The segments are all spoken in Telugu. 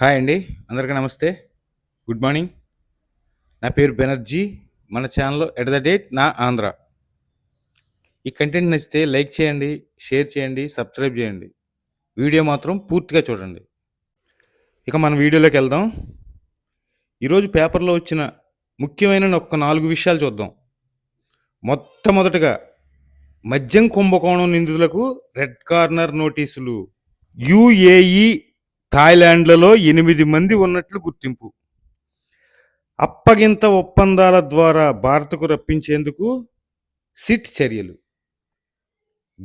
హాయ్ అండి అందరికీ నమస్తే. Good morning. నా పేరు బెనర్జీ. మన ఛానల్లో ఎట్ ద డేట్ నా ఆంధ్ర. ఈ కంటెంట్ నచ్చితే లైక్ చేయండి షేర్ చేయండి సబ్స్క్రైబ్ చేయండి. వీడియో మాత్రం పూర్తిగా చూడండి. ఇక మన వీడియోలోకి వెళ్దాం. ఈరోజు పేపర్లో వచ్చిన ముఖ్యమైన ఒక నాలుగు విషయాలు చూద్దాం. మొట్టమొదటగా మద్యం కుంభకోణం నిందితులకు రెడ్ కార్నర్ నోటీసులు. యుఏఈ థాయిలాండ్లలో ఎనిమిది మంది ఉన్నట్లు గుర్తింపు. అప్పగింత ఒప్పందాల ద్వారా భారత్కు రప్పించేందుకు సిట్ చర్యలు.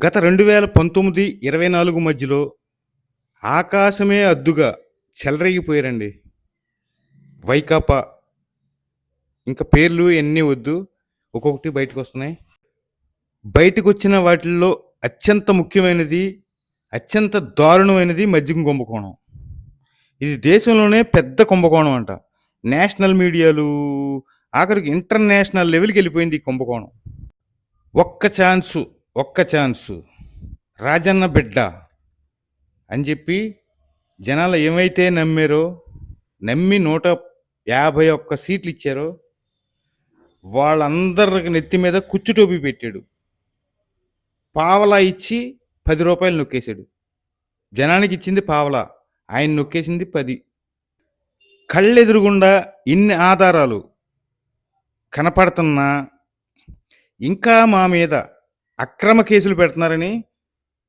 గత రెండు వేల పంతొమ్మిది ఇరవై నాలుగు మధ్యలో ఆకాశమే అద్దుగా చెలరేగిపోయారండి. వైకాపా. ఇంకా పేర్లు ఎన్ని వద్దు ఒక్కొక్కటి బయటకు వస్తున్నాయి బయటకు వచ్చిన వాటిల్లో అత్యంత ముఖ్యమైనది అత్యంత దారుణమైనది మద్యం కుంభకోణం. ఇది దేశంలోనే పెద్ద కుంభకోణం అంట. నేషనల్ మీడియాలు ఆఖరికి ఇంటర్నేషనల్ లెవెల్కి వెళ్ళిపోయింది ఈ కుంభకోణం. ఒక్క ఛాన్సు ఒక్క ఛాన్సు. రాజన్న బిడ్డ అని చెప్పి జనాలు ఏమైతే నమ్మారో నమ్మి నూట యాభై ఒక్క సీట్లు ఇచ్చారో వాళ్ళందరికి నెత్తి మీద కుచ్చు టోపీ పెట్టాడు. పావలా ఇచ్చి పది రూపాయలు నొక్కేశాడు. జనానికి ఇచ్చింది పావలా. ఆయన నొక్కేసింది పది. కళ్ళెదురుగుండా ఇన్ని ఆధారాలు కనపడుతున్నా ఇంకా మా మీద అక్రమ కేసులు పెడుతున్నారని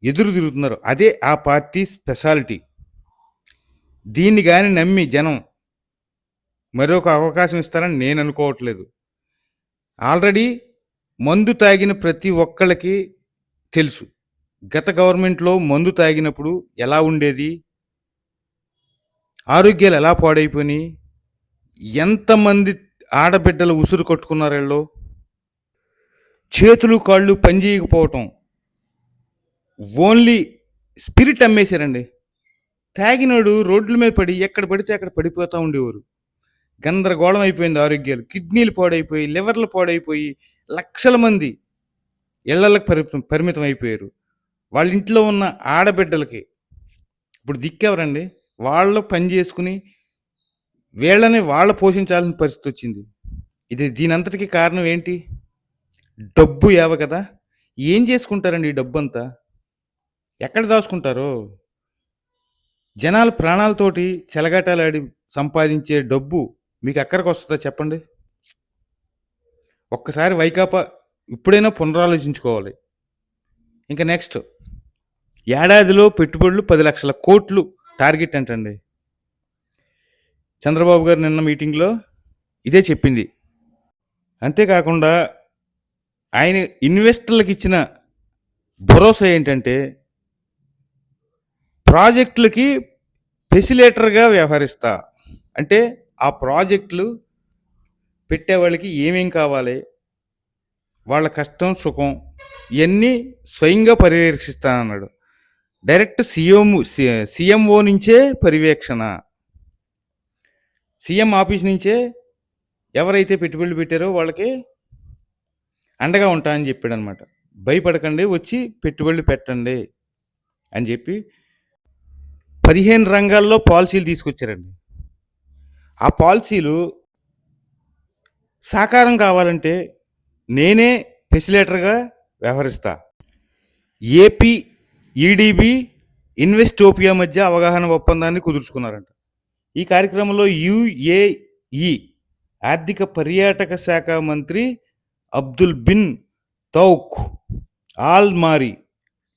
ఎదురు తిరుగుతున్నారు. అదే ఆ పార్టీ స్పెషాలిటీ. దీన్ని కానీ నమ్మి జనం మరొక అవకాశం ఇస్తారని నేను అనుకోవట్లేదు. ఆల్రెడీ మందు తాగిన ప్రతి ఒక్కళ్ళకి తెలుసు. గత గవర్నమెంట్లో మందు తాగినప్పుడు ఎలా ఉండేది? ఆరోగ్యాలు ఎలా పాడైపోయినాయి? ఎంతమంది ఆడబిడ్డలు ఉసురు కట్టుకున్నారు వీళ్ళు? చేతులు కాళ్ళు పనిచేయకపోవటం. Only spirit అమ్మేశారండి. తాగినాడు రోడ్ల మీద పడి ఎక్కడ పడితే అక్కడ పడిపోతూ ఉండేవారు. గందరగోళం అయిపోయింది ఆరోగ్యాలు. కిడ్నీలు పాడైపోయి లివర్లు పాడైపోయి లక్షల మంది ఇళ్ళలకు పరిమితం పరిమితం అయిపోయారు. వాళ్ళ ఇంట్లో ఉన్న ఆడబిడ్డలకి. ఇప్పుడు దిక్కెవరండి వాళ్ళు పని చేసుకుని వీళ్ళని వాళ్ళు పోషించాల్సిన పరిస్థితి వచ్చింది. ఇది దీనంతటికి కారణం ఏంటి? డబ్బు ఏవ కదా. ఏం చేసుకుంటారండి ఈ డబ్బు అంతా ఎక్కడ దాచుకుంటారు? జనాలు ప్రాణాలతోటి చెలగాటాలాడి సంపాదించే డబ్బు మీకు ఎక్కడికి వస్తుందో చెప్పండి. ఒక్కసారి వైకాపా ఇప్పుడైనా పునరాలోచించుకోవాలి. ఇంకా నెక్స్ట్ ఏడాదిలో పెట్టుబడులు పది లక్షల కోట్లు టార్గెట్ ఏంటండి? చంద్రబాబు గారు నిన్న మీటింగ్లో ఇదే చెప్పింది. అంతేకాకుండా ఆయన ఇన్వెస్టర్లకు ఇచ్చిన భరోసా ఏంటంటే ప్రాజెక్టులకి ఫెసిలేటర్గా వ్యవహరిస్తా. అంటే ఆ ప్రాజెక్టులు పెట్టే వాళ్ళకి ఏమేం కావాలి? వాళ్ళ కష్టం సుఖం ఇవన్నీ స్వయంగా పర్యవేక్షిస్తానన్నాడు. డైరెక్ట్ సీఎం సీఎంఓ నుంచే పర్యవేక్షణ. సీఎం ఆఫీస్ నుంచే ఎవరైతే పెట్టుబడులు పెట్టారో వాళ్ళకి అండగా ఉంటా అని చెప్పాడు అనమాట భయపడకండి వచ్చి పెట్టుబడులు పెట్టండి అని చెప్పి పదిహేను రంగాల్లో పాలసీలు తీసుకొచ్చారండి. ఆ పాలసీలు సాకారం కావాలంటే నేనే ఫెసిలేటర్గా వ్యవహరిస్తా. ఏపీ ఈడీబీ ఇన్వెస్టోపియా మధ్య అవగాహన ఒప్పందాన్ని కుదుర్చుకున్నారంట. ఈ కార్యక్రమంలో యుఏఈ ఆర్థిక పర్యాటక శాఖ మంత్రి Abdul bin Touq al Marri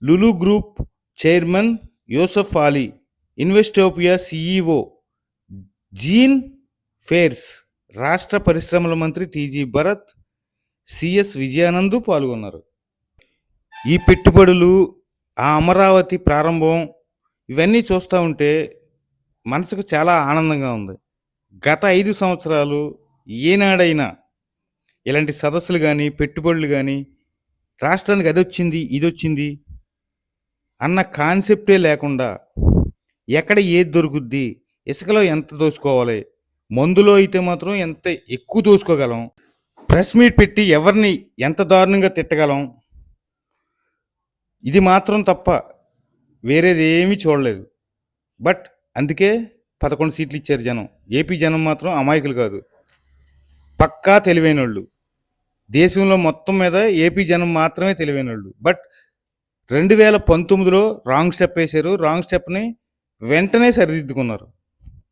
Lulu group chairman Yusuff Ali Investopia CEO Jean Fares రాష్ట్ర పరిశ్రమల మంత్రి టీజీ భరత్ సిఎస్ విజయానందు పాల్గొన్నారు. ఈ పెట్టుబడులు ఆ అమరావతి ప్రారంభం ఇవన్నీ చూస్తూ ఉంటే మనసుకు చాలా ఆనందంగా ఉంది. గత ఐదు సంవత్సరాలు ఏనాడైనా ఇలాంటి సదస్సులు కానీ పెట్టుబడులు కానీ రాష్ట్రానికి అది వచ్చింది ఇది వచ్చింది అన్న కాన్సెప్టే లేకుండా ఎక్కడ ఏది దొరుకుద్ది ఇసుకలో ఎంత దోసుకోవాలి మందులో అయితే మాత్రం ఎంత ఎక్కువ దోసుకోగలం ప్రెస్ మీట్ పెట్టి ఎవరిని ఎంత దారుణంగా తిట్టగలం ఇది మాత్రం తప్ప వేరేది ఏమీ చూడలేదు. బట్ అందుకే పదకొండు సీట్లు ఇచ్చారు జనం. ఏపీ జనం మాత్రం అమాయకులు కాదు. పక్కా తెలివైన వాళ్ళు దేశంలో మొత్తం మీద ఏపీ జనం మాత్రమే తెలివైన వాళ్ళు బట్ రెండు వేల పంతొమ్మిదిలో రాంగ్ స్టెప్ వేశారు. రాంగ్ స్టెప్ని వెంటనే సరిదిద్దుకున్నారు.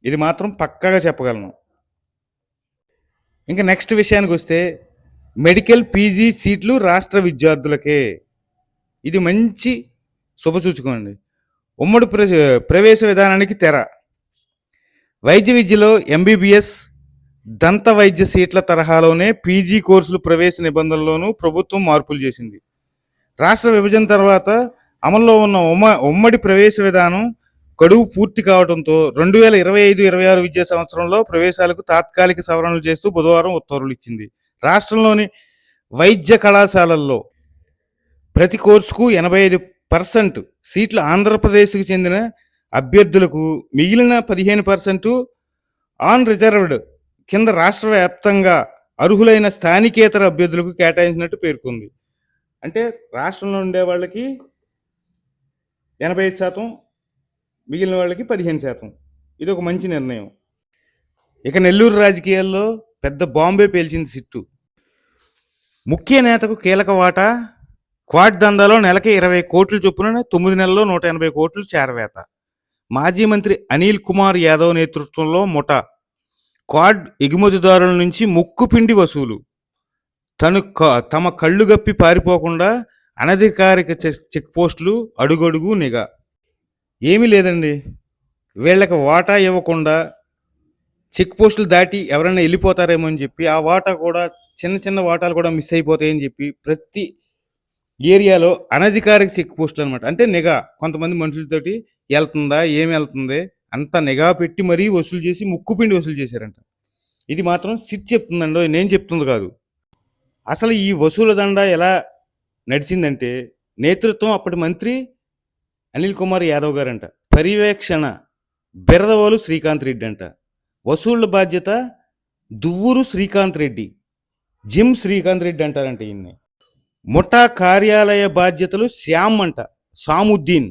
ఇది మాత్రం పక్కాగా చెప్పగలను. ఇంకా నెక్స్ట్ విషయానికి వస్తే మెడికల్ పీజీ సీట్లు రాష్ట్ర విద్యార్థులకే. ఇది మంచి శుభసూచకండి ఉమ్మడి ప్ర ప్రవేశ విధానానికి తెర. వైద్య విద్యలో ఎంబీబీఎస్ దంత వైద్య సీట్ల తరహాలోనే పీజీ కోర్సులు ప్రవేశ నిబంధనల్లోనూ ప్రభుత్వం మార్పులు చేసింది. రాష్ట్ర విభజన తర్వాత అమల్లో ఉన్న ఉమ్మ ఉమ్మడి ప్రవేశ విధానం గడువు పూర్తి కావడంతో రెండు వేల ఇరవై ఐదు ఇరవై ఆరు విద్యా సంవత్సరంలో ప్రవేశాలకు తాత్కాలిక సవరణలు చేస్తూ బుధవారం ఉత్తర్వులు ఇచ్చింది. రాష్ట్రంలోని వైద్య కళాశాలల్లో ప్రతి కోర్సుకు ఎనభై ఐదు పర్సెంట్ సీట్లు ఆంధ్రప్రదేశ్కు చెందిన అభ్యర్థులకు మిగిలిన పదిహేను పర్సెంట్ ఆన్ రిజర్వ్డ్ కింద రాష్ట్ర వ్యాప్తంగా అర్హులైన స్థానికేతర అభ్యర్థులకు కేటాయించినట్టు పేర్కొంది. అంటే రాష్ట్రంలో ఉండే వాళ్ళకి ఎనభై ఐదు శాతం మిగిలిన వాళ్ళకి పదిహేను శాతం. ఇది ఒక మంచి నిర్ణయం. ఇక నెల్లూరు రాజకీయాల్లో పెద్ద బాంబే పేల్చింది సిట్టు. ముఖ్య నేతకు కీలక వాటా క్వాడ్ దందాలో నెలకి ఇరవై కోట్ల చొప్పున తొమ్మిది నెలల్లో నూట ఎనభై కోట్లు చేరవేత. మాజీ మంత్రి అనిల్ కుమార్ యాదవ్ నేతృత్వంలో ముఠా. క్వాడ్ ఎగుమతిదారుల నుంచి ముక్కు పిండి వసూలు. తను క- తమ కళ్ళు గప్పి పారిపోకుండా అనధికారిక చెక్ చెక్ పోస్టులు అడుగడుగు నిఘా. ఏమీ లేదండి. వీళ్ళకి వాటా ఇవ్వకుండా చెక్ పోస్టులు దాటి ఎవరైనా వెళ్ళిపోతారేమో అని చెప్పి ఆ వాటా కూడా చిన్న చిన్న వాటాలు కూడా మిస్ అయిపోతాయని చెప్పి ప్రతి ఏరియాలో అనధికారిక చెక్ పోస్టులు అనమాట అంటే నిఘా. కొంతమంది మనుషులతోటి వెళ్తుందా? ఏమి వెళ్తుంది? అంత నిఘా పెట్టి మరీ వసూలు చేసి ముక్కుపిండి వసూలు చేశారంట. ఇది మాత్రం సిట్ చెప్తుందండో. నేను చెప్తుంది కాదు. అసలు ఈ వసూల దండ ఎలా నడిచిందంటే నేతృత్వం అప్పటి మంత్రి అనిల్ కుమార్ యాదవ్ గారంట. పర్యవేక్షణ బెరదవోలు శ్రీకాంత్ రెడ్డి అంట. వసూళ్ళ బాధ్యత దువ్వూరు శ్రీకాంత్ రెడ్డి. జిమ్ శ్రీకాంత్ రెడ్డి అంటారంట ఈయన్ని. ముఠా కార్యాలయ బాధ్యతలు శ్యామ్ అంట సాముద్దీన్.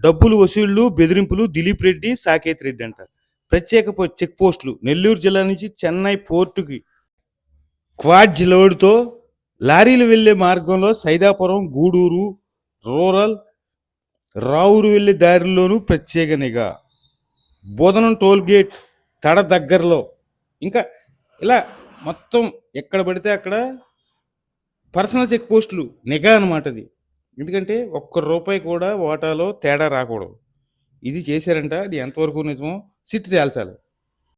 డబ్బులు వసూళ్ళు బెదిరింపులు దిలీప్ రెడ్డి సాకేత్ రెడ్డి అంట. ప్రత్యేక చెక్ పోస్టులు. నెల్లూరు జిల్లా నుంచి చెన్నై పోర్టుకి క్వాడ్జ్ లోడ్తో లారీలు వెళ్ళే మార్గంలో సైదాపురం గూడూరు రూరల్ రావురు వెళ్ళే దారిలోనూ ప్రత్యేక నిఘా. బోధనం టోల్ గేట్ తడ దగ్గరలో. ఇంకా ఇలా మొత్తం ఎక్కడ పడితే అక్కడ పర్సనల్ చెక్ పోస్టులు నిఘా అనమాట అది. ఎందుకంటే ఒక్క రూపాయి కూడా వాటాలో తేడా రాకూడదు. ఇది చేశారంట అది ఎంతవరకు నిజమో సిట్ తేల్చాలి.